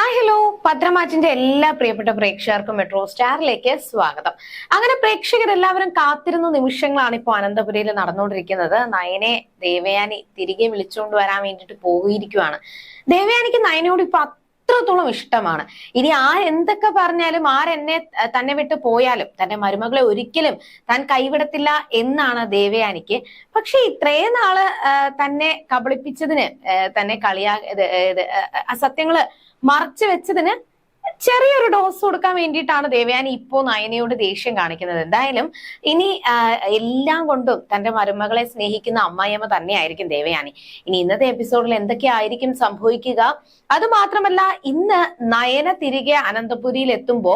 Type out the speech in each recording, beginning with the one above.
Hi hello പത്രമാറ്റിന്റെ എല്ലാ പ്രിയപ്പെട്ട പ്രേക്ഷകർക്കും മെട്രോ സ്റ്റാറിലേക്ക് സ്വാഗതം. അങ്ങനെ പ്രേക്ഷകർ എല്ലാവരും കാത്തിരുന്ന നിമിഷങ്ങളാണ് ഇപ്പോൾ അനന്തപുരയിൽ നടന്നുകൊണ്ടിരിക്കുന്നത്. നയനെ ദേവയാനി തിരികെ വിളിച്ചുകൊണ്ട് വരാൻ വേണ്ടിയിട്ട് പോയിരിക്കുവാണ് ദേവയാനിക്ക് നയനോട് ഇപ്പൊ അത്രത്തോളം ഇഷ്ടമാണ്. ഇനി ആ എന്തൊക്കെ പറഞ്ഞാലും ആരെന്നെ തന്നെ വിട്ട് പോയാലും തന്റെ മരുമകളെ ഒരിക്കലും താൻ കൈവിടത്തില്ല എന്നാണ് ദേവയാനിക്ക്. പക്ഷെ ഇത്രയും നാൾ തന്നെ കബളിപ്പിച്ചതിന് തന്നെ കളിയാ സത്യങ്ങൾ മറച്ചു വെച്ചതിന് ചെറിയൊരു ഡോസ് കൊടുക്കാൻ വേണ്ടിയിട്ടാണ് ദേവയാനി ഇപ്പോ നയനയോട് ദേഷ്യം കാണിക്കുന്നത്. എന്തായാലും ഇനി എല്ലാം കൊണ്ടും തന്റെ മരുമകളെ സ്നേഹിക്കുന്ന അമ്മായിയമ്മ തന്നെയായിരിക്കും ദേവയാനി. ഇനി ഇന്നത്തെ എപ്പിസോഡിൽ എന്തൊക്കെയായിരിക്കും സംഭവിക്കുക? അത് മാത്രമല്ല ഇന്ന് നയന തിരികെ അനന്തപുരിയിൽ എത്തുമ്പോ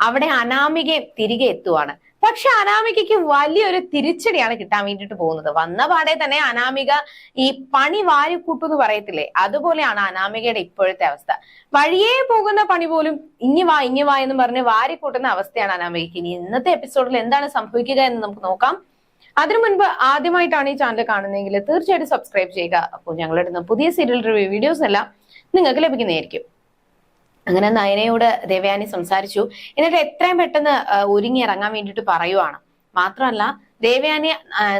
അവിടെ അനാമികയും തിരികെ എത്തുവാണ്. പക്ഷെ അനാമികയ്ക്ക് വലിയൊരു തിരിച്ചടിയാണ് കിട്ടാൻ വേണ്ടിയിട്ട് പോകുന്നത്. വന്ന പാടെ തന്നെ അനാമിക ഈ പണി വാരിക്കൂട്ടു എന്ന് പറയത്തില്ലേ? അതുപോലെയാണ് അനാമികയുടെ ഇപ്പോഴത്തെ അവസ്ഥ. വഴിയേ പോകുന്ന പണി പോലും ഇങ്ങി വാ ഇങ്ങി വാ എന്ന് പറഞ്ഞ് വാരിക്കൂട്ടുന്ന അവസ്ഥയാണ് അനാമികയ്ക്ക്. ഇനി ഇന്നത്തെ എപ്പിസോഡിൽ എന്താണ് സംഭവിക്കുക എന്ന് നമുക്ക് നോക്കാം. അതിനു മുൻപ് ആദ്യമായിട്ടാണ് ഈ ചാനൽ കാണുന്നതെങ്കിൽ തീർച്ചയായിട്ടും സബ്സ്ക്രൈബ് ചെയ്യുക. അപ്പോൾ ഞങ്ങളിടുന്ന പുതിയ സീരിയൽ റിവ്യൂ വീഡിയോസ് എല്ലാം നിങ്ങൾക്ക് ലഭിക്കുന്നതായിരിക്കും. അങ്ങനെ നയനയോട് ദേവയാനി സംസാരിച്ചു. എന്നിട്ട് എത്രയും പെട്ടെന്ന് ഒരുങ്ങി ഇറങ്ങാൻ വേണ്ടിയിട്ട് പറയുവാണ്. മാത്രമല്ല ദേവയാനി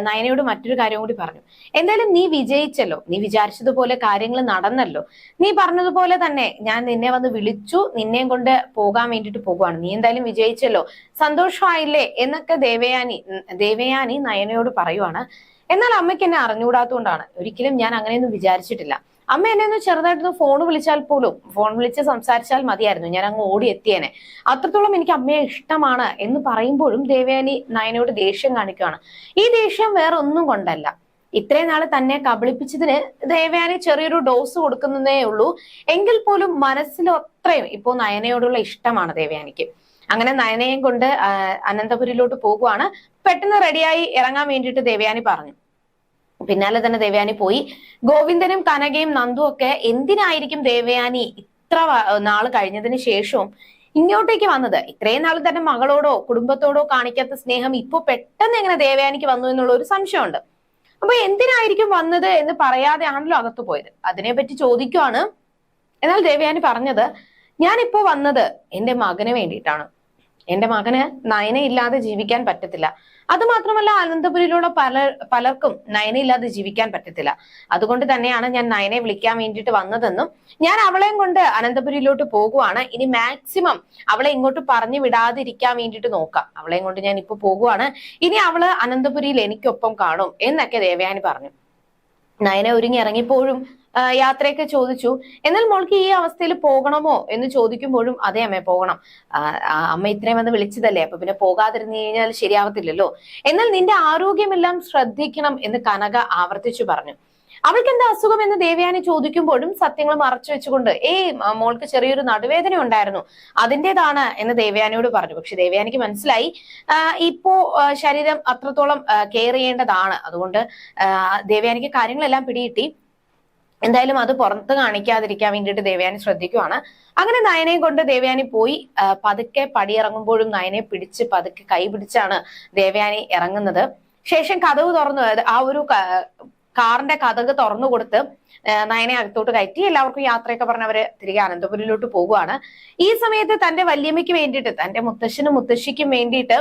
നയനയോട് മറ്റൊരു കാര്യം കൂടി പറഞ്ഞു. എന്തായാലും നീ വിജയിച്ചല്ലോ. നീ വിചാരിച്ചതുപോലെ കാര്യങ്ങൾ നടന്നല്ലോ. നീ പറഞ്ഞതുപോലെ തന്നെ ഞാൻ നിന്നെ വന്ന് വിളിച്ചു. നിന്നെയും കൊണ്ട് പോകാൻ വേണ്ടിയിട്ട് പോകുവാണ്. നീ എന്തായാലും വിജയിച്ചല്ലോ. സന്തോഷമായില്ലേ? എന്നൊക്കെ ദേവയാനി ദേവയാനി നയനയോട് പറയുവാണ്. എന്നാൽ അമ്മയ്ക്ക് എന്നെ അറിഞ്ഞുകൂടാത്തതുകൊണ്ടാണ്. ഒരിക്കലും ഞാൻ അങ്ങനെയൊന്നും വിചാരിച്ചിട്ടില്ല. അമ്മ എന്നെ ഒന്ന് ചെറുതായിട്ടൊന്ന് ഫോൺ വിളിച്ചാൽ പോലും ഫോൺ വിളിച്ച് സംസാരിച്ചാൽ മതിയായിരുന്നു. ഞാൻ അങ്ങ് ഓടി എത്തിയേനെ. അത്രത്തോളം എനിക്ക് അമ്മയെ ഇഷ്ടമാണ് എന്ന് പറയുമ്പോഴും ദേവയാനി നയനോട് ദേഷ്യം കാണിക്കുകയാണ് ഈ ദേഷ്യം വേറെ ഒന്നും കൊണ്ടല്ല. ഇത്രയും നാൾ തന്നെ കബളിപ്പിച്ചതിന് ദേവയാനി ചെറിയൊരു ഡോസ് കൊടുക്കുന്നതേ ഉള്ളൂ. എങ്കിൽ പോലും മനസ്സിൽ ഇപ്പോ നയനയോടുള്ള ഇഷ്ടമാണ് ദേവയാനിക്ക്. അങ്ങനെ നയനയും കൊണ്ട് അനന്തപുരിയിലോട്ട് പോകുവാണ്. പെട്ടെന്ന് റെഡിയായി ഇറങ്ങാൻ വേണ്ടിയിട്ട് ദേവയാനി പറഞ്ഞു. പിന്നാലെ തന്നെ ദേവയാനി പോയി. ഗോവിന്ദനും കനകയും നന്ദു ഒക്കെ എന്തിനായിരിക്കും ദേവയാനി ഇത്ര നാൾ കഴിഞ്ഞതിന് ശേഷവും ഇങ്ങോട്ടേക്ക് വന്നത്? ഇത്രയും നാൾ തന്നെ മകളോടോ കുടുംബത്തോടോ കാണിക്കാത്ത സ്നേഹം ഇപ്പൊ പെട്ടെന്ന് എങ്ങനെ ദേവയാനിക്ക് വന്നു എന്നുള്ള ഒരു സംശയമുണ്ട്. അപ്പൊ എന്തിനായിരിക്കും വന്നത് എന്ന് പറയാതെ ആണല്ലോ അകത്തു പോയത്? അതിനെപ്പറ്റി ചോദിക്കുവാണ്. എന്നാൽ ദേവയാനി പറഞ്ഞത് ഞാനിപ്പോ വന്നത് എന്റെ മകന് വേണ്ടിയിട്ടാണ്. എന്റെ മകന് നയന ഇല്ലാതെ ജീവിക്കാൻ പറ്റത്തില്ല. അത് മാത്രമല്ല അനന്തപുരിയിലുള്ള പല പലർക്കും നയന ഇല്ലാതെ ജീവിക്കാൻ പറ്റത്തില്ല. അതുകൊണ്ട് തന്നെയാണ് ഞാൻ നയനെ വിളിക്കാൻ വേണ്ടിയിട്ട് വന്നതെന്നും ഞാൻ അവളെയും കൊണ്ട് അനന്തപുരിയിലോട്ട് പോകുവാണ്. ഇനി മാക്സിമം അവളെ ഇങ്ങോട്ട് പറഞ്ഞു വിടാതിരിക്കാൻ വേണ്ടിയിട്ട് നോക്കാം. അവളെയും കൊണ്ട് ഞാൻ ഇപ്പൊ പോകുവാണ്. ഇനി അവൾ അനന്തപുരിയിൽ എനിക്കൊപ്പം കാണും എന്നൊക്കെ ദേവയാനി പറഞ്ഞു. നയന ഒരുങ്ങി ഇറങ്ങിയപ്പോഴും ആ, യാത്രയൊക്കെ ചോദിച്ചു. എന്നാൽ മോൾക്ക് ഈ അവസ്ഥയിൽ പോകണമോ എന്ന് ചോദിക്കുമ്പോഴും അതേ അമ്മേ പോകണം. അമ്മ ഇത്രയും വന്ന് വിളിച്ചതല്ലേ? അപ്പൊ പിന്നെ പോകാതിരുന്നു കഴിഞ്ഞാൽ ശരിയാവത്തില്ലല്ലോ. എന്നാൽ നിന്റെ ആരോഗ്യമെല്ലാം ശ്രദ്ധിക്കണം എന്ന് കനക ആവർത്തിച്ചു പറഞ്ഞു. അവൾക്ക് എന്താ അസുഖം എന്ന് ദേവയാനി ചോദിക്കുമ്പോഴും സത്യങ്ങൾ മറച്ചു വെച്ചുകൊണ്ട് ഏയ് മോൾക്ക് ചെറിയൊരു നടുവേദന ഉണ്ടായിരുന്നു. അതിന്റെതാണ് എന്ന് ദേവയാനിയോട് പറഞ്ഞു. പക്ഷെ ദേവയാനിക്ക് മനസ്സിലായി ഇപ്പോ ശരീരം അത്രത്തോളം കെയർ ചെയ്യേണ്ടതാണ്. അതുകൊണ്ട് ദേവയാനിക്ക് കാര്യങ്ങളെല്ലാം പിടികിട്ടി. എന്തായാലും അത് പുറത്ത് കാണിക്കാതിരിക്കാൻ വേണ്ടിയിട്ട് ദേവയാനി ശ്രദ്ധിക്കുവാണ്. അങ്ങനെ നയനെ കൊണ്ട് ദേവയാനി പോയി. പതുക്കെ പടിയിറങ്ങുമ്പോഴും നയനെ പിടിച്ച് പതുക്കെ കൈ പിടിച്ചാണ് ദേവയാനി ഇറങ്ങുന്നത്. ശേഷം കഥവ് തുറന്നു. ആ ഒരു കാറിന്റെ കഥക് തുറന്നു കൊടുത്ത് നയനെ അകത്തോട്ട് കയറ്റി. എല്ലാവർക്കും യാത്രയൊക്കെ പറഞ്ഞ് അവർ തിരികെ അനന്തപുരിയിലോട്ട് പോകുവാണ്. ഈ സമയത്ത് തന്റെ വല്യമ്മയ്ക്ക് വേണ്ടിയിട്ട് തന്റെ മുത്തശ്ശനും മുത്തശ്ശിക്കും വേണ്ടിയിട്ട്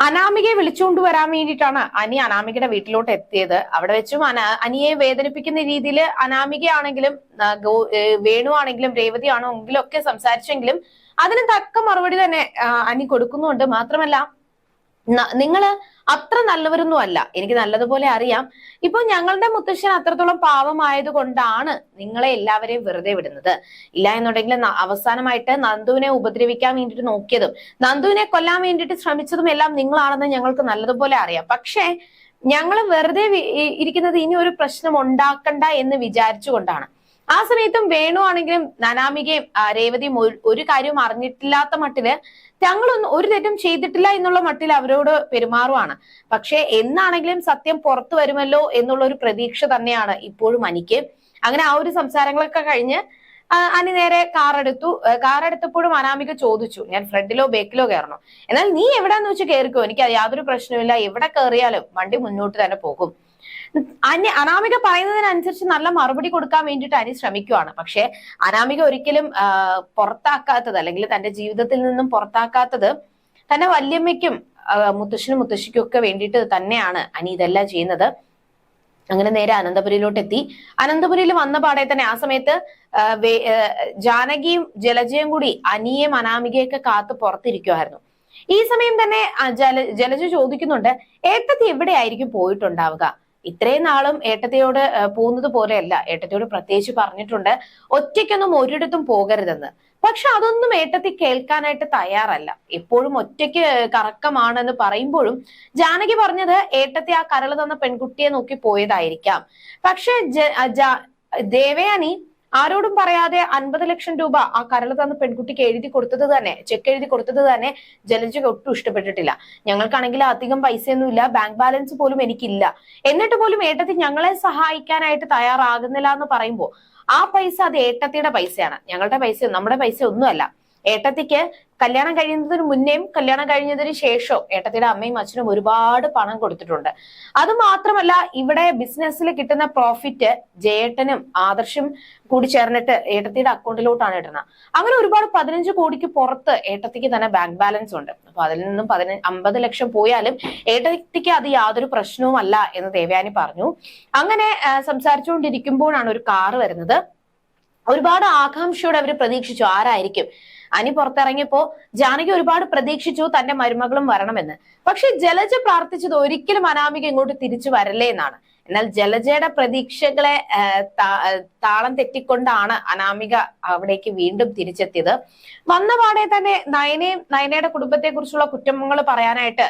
അനാമികയെ വിളിച്ചുകൊണ്ട് വരാൻ വേണ്ടിയിട്ടാണ് അനി അനാമികയുടെ വീട്ടിലോട്ട് എത്തിയത്. അവിടെ വെച്ചും അന അനിയെ വേദനിപ്പിക്കുന്ന രീതിയിൽ അനാമികയാണെങ്കിലും വേണുവാണെങ്കിലും രേവതിയാണോ എങ്കിലും ഒക്കെ സംസാരിച്ചെങ്കിലും അതിന് തക്ക മറുപടി തന്നെ അനി കൊടുക്കുന്നുണ്ട്. മാത്രമല്ല നിങ്ങൾ അത്ര നല്ലവരൊന്നും അല്ല. എനിക്ക് നല്ലതുപോലെ അറിയാം. ഇപ്പൊ ഞങ്ങളുടെ മുത്തശ്ശൻ അത്രത്തോളം പാവമായത് കൊണ്ടാണ് നിങ്ങളെ എല്ലാവരെയും വെറുതെ വിടുന്നത്. ഇല്ല എന്നുണ്ടെങ്കിൽ അവസാനമായിട്ട് നന്ദുവിനെ ഉപദ്രവിക്കാൻ വേണ്ടിട്ട് നോക്കിയതും നന്ദുവിനെ കൊല്ലാൻ വേണ്ടിട്ട് ശ്രമിച്ചതും എല്ലാം നിങ്ങളാണെന്ന് ഞങ്ങൾക്ക് നല്ലതുപോലെ അറിയാം. പക്ഷേ ഞങ്ങൾ വെറുതെ ഇരിക്കുന്നത് ഇനി ഒരു പ്രശ്നം ഉണ്ടാക്കണ്ട എന്ന് വിചാരിച്ചുകൊണ്ടാണ്. ആ സമയത്തും വേണു ആണെങ്കിലും നനാമികയും രേവതിയും ഒരു- കാര്യവും അറിഞ്ഞിട്ടില്ലാത്ത മട്ടിൽ ഞങ്ങളൊന്നും ഒരു തെറ്റും ചെയ്തിട്ടില്ല എന്നുള്ള മട്ടിൽ അവരോട് പെരുമാറുവാണ്. പക്ഷെ എന്നാണെങ്കിലും സത്യം പുറത്തു വരുമല്ലോ എന്നുള്ള ഒരു പ്രതീക്ഷ തന്നെയാണ് ഇപ്പോഴും അനിക്ക്. അങ്ങനെ ആ ഒരു സംസാരങ്ങളൊക്കെ കഴിഞ്ഞ് അനി നേരെ കാർ എടുത്തു. കാർ അനാമിക ചോദിച്ചു ഞാൻ ഫ്രണ്ടിലോ ബേക്കിലോ കയറണോ? എന്നാൽ നീ എവിടെന്ന് വെച്ച് കയറിക്കോ? എനിക്ക് യാതൊരു പ്രശ്നമില്ല എവിടെ കയറിയാലും വണ്ടി മുന്നോട്ട് തന്നെ പോകും. അന്യ അനാമിക പറയുന്നതിനനുസരിച്ച് നല്ല മറുപടി കൊടുക്കാൻ വേണ്ടിയിട്ട് അനി ശ്രമിക്കുവാണ്. പക്ഷെ അനാമിക ഒരിക്കലും പുറത്താക്കാത്തത് അല്ലെങ്കിൽ തന്റെ ജീവിതത്തിൽ നിന്നും പുറത്താക്കാത്തത് തന്റെ വല്യമ്മയ്ക്കും മുത്തശ്ശനും മുത്തശ്ശിക്കും ഒക്കെ വേണ്ടിയിട്ട് തന്നെയാണ് അനി ഇതെല്ലാം ചെയ്യുന്നത്. അങ്ങനെ നേരെ അനന്തപുരിയിലോട്ട് എത്തി അനന്തപുരിയിൽ വന്ന പാടെ തന്നെ ആ സമയത്ത് ജാനകിയും ജലജയും കൂടി അനിയും അനാമികയൊക്കെ കാത്ത് പുറത്തിരിക്കുമായിരുന്നു ഈ സമയം തന്നെ ജല ജലജ ചോദിക്കുന്നുണ്ട് ഏത്തത്തി എവിടെയായിരിക്കും പോയിട്ടുണ്ടാവുക? ഇത്രയും നാളും ഏട്ടത്തിയോട് പോകുന്നത് പോലെയല്ല. ഏട്ടത്തിയോട് പ്രത്യേകിച്ച് പറഞ്ഞിട്ടുണ്ട്. ഒറ്റയ്ക്കൊന്നും ഒരിടത്തും പോകരുതെന്ന്. പക്ഷെ അതൊന്നും ഏട്ടത്തി കേൾക്കാനായിട്ട് തയ്യാറല്ല. എപ്പോഴും ഒറ്റയ്ക്ക് കറക്കമാണെന്ന് പറയുമ്പോഴും ജാനകി പറഞ്ഞത് ഏട്ടത്തി ആ കരൾ തന്ന പെൺകുട്ടിയെ നോക്കി പോയതായിരിക്കാം. പക്ഷെ ദേവയാനി ആരോടും പറയാതെ അൻപത് ലക്ഷം രൂപ ആ കരൾ തന്ന പെൺകുട്ടിക്ക് എഴുതി കൊടുത്തത് തന്നെ ചെക്ക് എഴുതി കൊടുത്തത് തന്നെ ജലജയ്ക്ക് ഒട്ടും ഇഷ്ടപ്പെട്ടിട്ടില്ല. ഞങ്ങൾക്കാണെങ്കിൽ അധികം പൈസയൊന്നുമില്ല ബാങ്ക് ബാലൻസ് പോലും എനിക്കില്ല. എന്നിട്ട് പോലും ഏട്ടത്തി ഞങ്ങളെ സഹായിക്കാനായിട്ട് തയ്യാറാകുന്നില്ല എന്ന് പറയുമ്പോൾ ആ പൈസ അത് ഏട്ടത്തിയുടെ പൈസയാണ്. ഞങ്ങളുടെ പൈസ നമ്മുടെ പൈസ ഒന്നുമല്ല. ഏട്ടത്തിക്ക് കല്യാണം കഴിയുന്നതിന് മുന്നേയും കല്യാണം കഴിഞ്ഞതിന് ശേഷവും ഏട്ടത്തിയുടെ അമ്മയും അച്ഛനും ഒരുപാട് പണം കൊടുത്തിട്ടുണ്ട്. അത് മാത്രമല്ല ഇവിടെ ബിസിനസ്സിൽ കിട്ടുന്ന പ്രോഫിറ്റ് ജയേട്ടനും ആദർശും കൂടി ചേർന്നിട്ട് ഏട്ടത്തിയുടെ അക്കൗണ്ടിലോട്ടാണ് ഇടുന്നത്. അങ്ങനെ ഒരുപാട് പതിനഞ്ച് കോടിക്ക് പുറത്ത് ഏട്ടത്തിക്ക് തന്നെ ബാങ്ക് ബാലൻസ് ഉണ്ട്. അപ്പൊ അതിൽ നിന്നും പതിനഞ്ച് അമ്പത് ലക്ഷം പോയാലും ഏട്ടത്തിക്ക് അത് യാതൊരു പ്രശ്നവുമല്ല എന്ന് ദേവയാനി പറഞ്ഞു. അങ്ങനെ സംസാരിച്ചുകൊണ്ടിരിക്കുമ്പോഴാണ് ഒരു കാറ് വരുന്നത്. ഒരുപാട് ആകാംക്ഷയോടെ അവർ പ്രതീക്ഷിച്ചു. ആരായിരിക്കും? അനി പുറത്തിറങ്ങിയപ്പോ ജാനകി ഒരുപാട് പ്രതീക്ഷിച്ചു തന്റെ മരുമകളും വരണമെന്ന്. പക്ഷെ ജലജ പ്രാർത്ഥിച്ചത് ഒരിക്കലും അനാമിക ഇങ്ങോട്ട് തിരിച്ചു വരല്ലേ എന്നാണ്. എന്നാൽ ജലജയുടെ പ്രതീക്ഷകളെ താളം തെറ്റിക്കൊണ്ടാണ് അനാമിക അവിടേക്ക് വീണ്ടും തിരിച്ചെത്തിയത്. വന്ന പാടെ തന്നെ നയനയും നയനയുടെ കുടുംബത്തെ കുറിച്ചുള്ള കുറ്റങ്ങൾ പറയാനായിട്ട്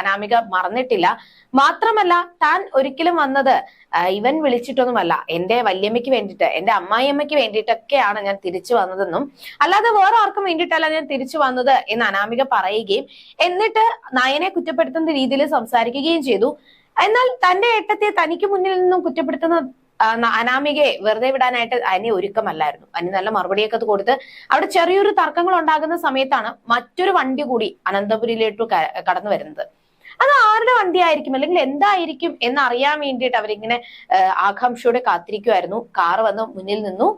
അനാമിക മറന്നിട്ടില്ല. മാത്രമല്ല താൻ ഒരിക്കലും വന്നത് ഇവൻ വിളിച്ചിട്ടൊന്നുമല്ല. എന്റെ വല്യമ്മയ്ക്ക് വേണ്ടിയിട്ട് എന്റെ അമ്മായിയമ്മയ്ക്ക് വേണ്ടിയിട്ടൊക്കെയാണ് ഞാൻ തിരിച്ചു വന്നതെന്നും അല്ലാതെ വേറെ ആർക്കും വേണ്ടിയിട്ടല്ല ഞാൻ തിരിച്ചു വന്നത് എന്ന് അനാമിക പറയുകയും എന്നിട്ട് നയനെ കുറ്റപ്പെടുത്തുന്ന രീതിയിൽ സംസാരിക്കുകയും ചെയ്തു. എന്നാൽ തന്റെ ഏട്ടത്തെ തനിക്ക് മുന്നിൽ നിന്നും കുറ്റപ്പെടുത്തുന്ന അനാമികയെ വെറുതെ വിടാനായിട്ട് അനി ഒരുക്കമല്ലായിരുന്നു. അനി നല്ല മറുപടിയൊക്കെ കൊടുത്ത് അവിടെ ചെറിയൊരു തർക്കങ്ങൾ ഉണ്ടാകുന്ന സമയത്താണ് മറ്റൊരു വണ്ടി കൂടി അനന്തപുരിയിലോട്ട് കടന്നു വരുന്നത്. അത് ആരുടെ വണ്ടി ആയിരിക്കും അല്ലെങ്കിൽ എന്തായിരിക്കും എന്ന് അറിയാൻ വേണ്ടിയിട്ട് അവരിങ്ങനെ ആകാംക്ഷയോടെ കാത്തിരിക്കുമായിരുന്നു കാറ് വന്ന് മുന്നിൽ നിന്നു.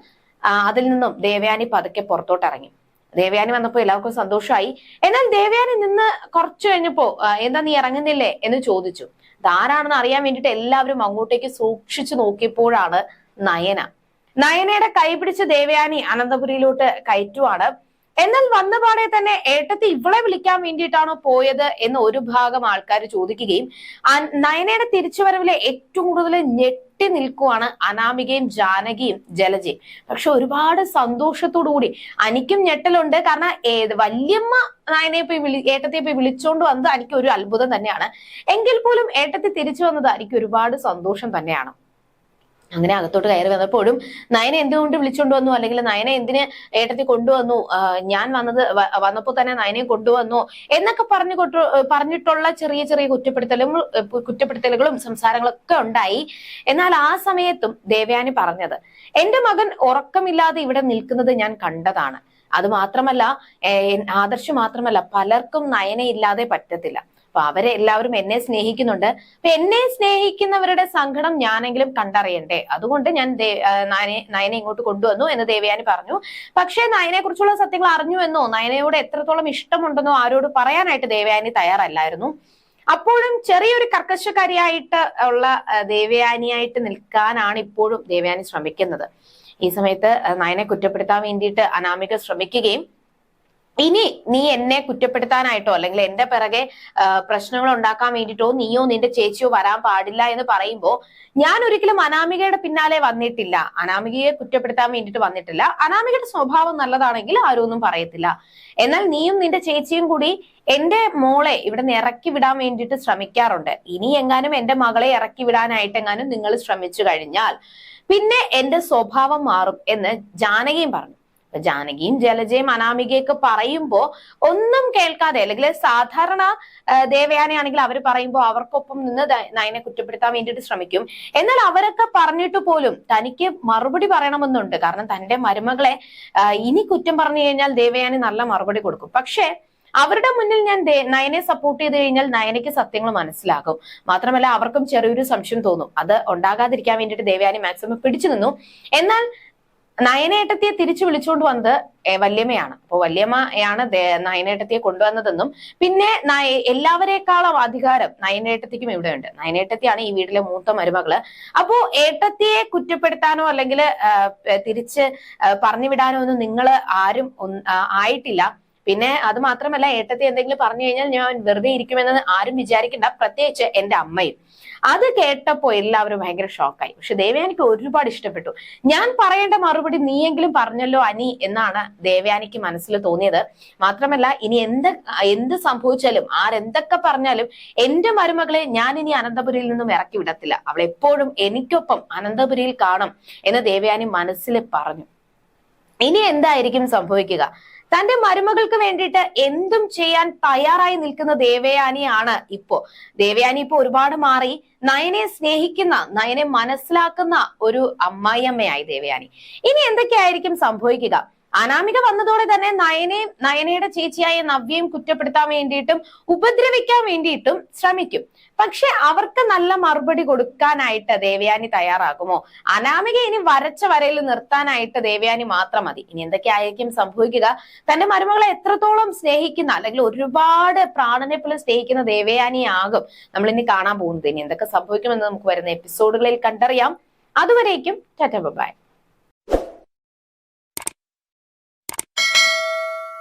അതിൽ നിന്നും ദേവയാനി പതുക്കെ പുറത്തോട്ട് ഇറങ്ങി ദേവയാനി വന്നപ്പോ എല്ലാവർക്കും സന്തോഷമായി എന്നാൽ ദേവയാനി നിന്ന് കുറച്ചു കഴിഞ്ഞപ്പോ എന്താ നീ ഇറങ്ങുന്നില്ലേ എന്ന് ചോദിച്ചു. ഇതാരാണെന്ന് അറിയാൻ വേണ്ടിട്ട് എല്ലാവരും അങ്ങോട്ടേക്ക് സൂക്ഷിച്ചു നോക്കിയപ്പോഴാണ് നയന. നയനയുടെ കൈപിടിച്ച് ദേവയാനി അനന്തപുരിയിലോട്ട് കയറ്റുവാണ്. എന്നാൽ വന്ന പാടെ തന്നെ ഏട്ടത്തി ഇവളെ വിളിക്കാൻ വേണ്ടിയിട്ടാണോ പോയത് എന്ന് ഒരു ഭാഗം ആൾക്കാർ ചോദിക്കുകയും നയനയുടെ തിരിച്ചുവരവിലെ ഏറ്റവും കൂടുതൽ ഞെട്ടി നിൽക്കുവാണ് അനാമികയും ജാനകിയും ജലജയും. പക്ഷെ ഒരുപാട് സന്തോഷത്തോടു കൂടി അനിക്കും ഞെട്ടലുണ്ട്. കാരണം ഏത് വല്യമ്മ നയനയെ പോയി വിളി ഏട്ടത്തെ പോയി വിളിച്ചോണ്ട് വന്നത് എനിക്ക് ഒരു അത്ഭുതം തന്നെയാണ്. എങ്കിൽ പോലും ഏട്ടത്തി തിരിച്ചു വന്നത് എനിക്ക് ഒരുപാട് സന്തോഷം തന്നെയാണ്. അങ്ങനെ അകത്തോട്ട് കയറി വന്നപ്പോഴും നയനെ എന്തുകൊണ്ട് വിളിച്ചോണ്ട് വന്നു? അല്ലെങ്കിൽ നയനെ എന്തിന് ഏട്ടത്തി കൊണ്ടുവന്നു? ഞാൻ വന്നത് വന്നപ്പോൾ വന്നപ്പോ തന്നെ നയനെ കൊണ്ടുവന്നു എന്നൊക്കെ പറഞ്ഞു പറഞ്ഞിട്ടുള്ള ചെറിയ ചെറിയ കുറ്റപ്പെടുത്തലും കുറ്റപ്പെടുത്തലുകളും സംസാരങ്ങളൊക്കെ ഉണ്ടായി. എന്നാൽ ആ സമയത്തും ദേവയാനി പറഞ്ഞത് എന്റെ മകൻ ഉറക്കമില്ലാതെ ഇവിടെ നിൽക്കുന്നത് ഞാൻ കണ്ടതാണ്. അത് മാത്രമല്ല ആദർശ് മാത്രമല്ല പലർക്കും നയനയില്ലാതെ പറ്റത്തില്ല. അപ്പൊ അവരെ എല്ലാവരും എന്നെ സ്നേഹിക്കുന്നുണ്ട്. അപ്പൊ എന്നെ സ്നേഹിക്കുന്നവരുടെ സങ്കടം ഞാനെങ്കിലും കണ്ടറിയണ്ടേ? അതുകൊണ്ട് ഞാൻ നയനെ ഇങ്ങോട്ട് കൊണ്ടുവന്നു എന്ന് ദേവയാനി പറഞ്ഞു. പക്ഷേ നയനെ കുറിച്ചുള്ള സത്യങ്ങൾ അറിഞ്ഞു എന്നോ നയനയോട് എത്രത്തോളം ഇഷ്ടമുണ്ടെന്നോ ആരോട് പറയാനായിട്ട് ദേവയാനി തയ്യാറല്ലായിരുന്നു. അപ്പോഴും ചെറിയൊരു കർക്കശക്കാരിയായിട്ട് ഉള്ള ദേവയാനിയായിട്ട് നിൽക്കാനാണ് ഇപ്പോഴും ദേവയാനി ശ്രമിക്കുന്നത്. ഈ സമയത്ത് നയനെ കുറ്റപ്പെടുത്താൻ വേണ്ടിയിട്ട് അനാമിക ശ്രമിക്കുകയും ഇനി നീ എന്നെ കുറ്റപ്പെടുത്താനായിട്ടോ അല്ലെങ്കിൽ എന്റെ പിറകെ പ്രശ്നങ്ങൾ ഉണ്ടാക്കാൻ വേണ്ടിയിട്ടോ നീയോ നിന്റെ ചേച്ചിയോ വരാൻ പാടില്ല എന്ന് പറയുമ്പോൾ ഞാൻ ഒരിക്കലും അനാമികയുടെ പിന്നാലെ വന്നിട്ടില്ല. അനാമികയെ കുറ്റപ്പെടുത്താൻ വേണ്ടിയിട്ട് വന്നിട്ടില്ല. അനാമികയുടെ സ്വഭാവം നല്ലതാണെങ്കിൽ ആരും ഒന്നും പറയത്തില്ല. എന്നാൽ നീയും നിന്റെ ചേച്ചിയും കൂടി എന്റെ മോളെ ഇവിടെ നിന്ന് ഇറക്കി വിടാൻ വേണ്ടിയിട്ട് ശ്രമിക്കാറുണ്ട്. ഇനി എങ്ങാനും എന്റെ മകളെ ഇറക്കി വിടാനായിട്ട് എങ്ങാനും നിങ്ങൾ ശ്രമിച്ചു കഴിഞ്ഞാൽ പിന്നെ എന്റെ സ്വഭാവം മാറും എന്ന് ജാനകിയും പറഞ്ഞു. അപ്പൊ ജാനകിയും ജലജയും അനാമികയൊക്കെ പറയുമ്പോ ഒന്നും കേൾക്കാതെ അല്ലെങ്കിൽ സാധാരണ ദേവയാനിയാണെങ്കിൽ അവർ പറയുമ്പോൾ അവർക്കൊപ്പം നിന്ന് നയനെ കുറ്റപ്പെടുത്താൻ വേണ്ടിയിട്ട് ശ്രമിക്കും. എന്നാൽ അവരൊക്കെ പറഞ്ഞിട്ട് പോലും തനിക്ക് മറുപടി പറയണമെന്നുണ്ട്. കാരണം തന്റെ മരുമകളെ ഇനി കുറ്റം പറഞ്ഞു കഴിഞ്ഞാൽ ദേവയാനി നല്ല മറുപടി കൊടുക്കും. പക്ഷേ അവരുടെ മുന്നിൽ ഞാൻ നയനെ സപ്പോർട്ട് ചെയ്ത് കഴിഞ്ഞാൽ നയനയ്ക്ക് സത്യങ്ങൾ മനസ്സിലാകും. മാത്രമല്ല അവർക്കും ചെറിയൊരു സംശയം തോന്നും. അത് ഉണ്ടാകാതിരിക്കാൻ വേണ്ടിയിട്ട് ദേവയാനി മാക്സിമം പിടിച്ചു നിന്നു. എന്നാൽ നയനേട്ടത്തിയെ തിരിച്ചു വിളിച്ചുകൊണ്ട് വന്നത് വല്യമ്മയാണ്. അപ്പൊ വല്യമ്മയാണ് നയനേട്ടത്തിയെ കൊണ്ടുവന്നതെന്നും പിന്നെ എല്ലാവരെക്കാളും അധികാരം നയനേട്ടത്തിക്കും ഇവിടെയുണ്ട്. നയനേട്ടത്തിയാണ് ഈ വീട്ടിലെ മൂത്ത മരുമകൾ. അപ്പോ ഏട്ടത്തിയെ കുറ്റപ്പെടുത്താനോ അല്ലെങ്കിൽ തിരിച്ച് പറഞ്ഞു വിടാനോ ഒന്നും നിങ്ങൾ ആരും ആയിട്ടില്ല. പിന്നെ അത് മാത്രമല്ല ഏട്ടത്തി എന്തെങ്കിലും പറഞ്ഞു കഴിഞ്ഞാൽ ഞാൻ വെറുതെ ഇരിക്കുമെന്ന് ആരും വിചാരിക്കണ്ട. പ്രത്യേകിച്ച് എന്റെ അമ്മയും. അത് കേട്ടപ്പോ എല്ലാവരും ഭയങ്കര ഷോക്കായി പക്ഷെ ദേവയാനിക്ക് ഒരുപാട് ഇഷ്ടപ്പെട്ടു. ഞാൻ പറയേണ്ട മറുപടി നീയെങ്കിലും പറഞ്ഞല്ലോ അനി എന്നാണ് ദേവയാനിക്ക് മനസ്സിൽ തോന്നിയത്. മാത്രമല്ല ഇനി എന്ത് എന്ത് സംഭവിച്ചാലും ആരെന്തൊക്കെ പറഞ്ഞാലും എന്റെ മരുമകളെ ഞാൻ ഇനി അനന്തപുരിയിൽ നിന്നും ഇറക്കി വിടത്തില്ല. അവൾ എപ്പോഴും എനിക്കൊപ്പം അനന്തപുരിയിൽ കാണും എന്ന് ദേവയാനി മനസ്സിൽ പറഞ്ഞു. ഇനി എന്തായിരിക്കും സംഭവിക്കുക? തന്റെ മരുമകൾക്ക് വേണ്ടിയിട്ട് എന്തും ചെയ്യാൻ തയ്യാറായി നിൽക്കുന്ന ദേവയാനിയാണ് ഇപ്പോ. ദേവയാനി ഇപ്പോ ഒരുപാട് മാറി നയനെ സ്നേഹിക്കുന്ന നയനെ മനസ്സിലാക്കുന്ന ഒരു അമ്മായിയമ്മയായി ദേവയാനി. ഇനി എന്തൊക്കെയായിരിക്കും സംഭവിക്കുക? അനാമിക വന്നതോടെ തന്നെ നയനയും നയനയുടെ ചേച്ചിയായ നവ്യയും കുറ്റപ്പെടുത്താൻ വേണ്ടിയിട്ടും ഉപദ്രവിക്കാൻ വേണ്ടിയിട്ടും ശ്രമിക്കും. പക്ഷെ അവർക്ക് നല്ല മറുപടി കൊടുക്കാനായിട്ട് ദേവയാനി തയ്യാറാകുമോ? അനാമിക ഇനി വരച്ച വരയിൽ നിർത്താനായിട്ട് ദേവയാനി മാത്രം മതി. ഇനി എന്തൊക്കെയായിരിക്കും സംഭവിക്കുക? തന്റെ മരുമകളെ എത്രത്തോളം സ്നേഹിക്കുന്ന അല്ലെങ്കിൽ ഒരുപാട് പ്രാണനെ പോലെ സ്നേഹിക്കുന്ന ദേവയാനിയാകും നമ്മൾ ഇനി കാണാൻ പോകുന്നത്. ഇനി എന്തൊക്കെ സംഭവിക്കുമെന്ന് നമുക്ക് വരുന്ന എപ്പിസോഡുകളിൽ കണ്ടറിയാം. അതുവരേക്കും ടാറ്റ ബൈ.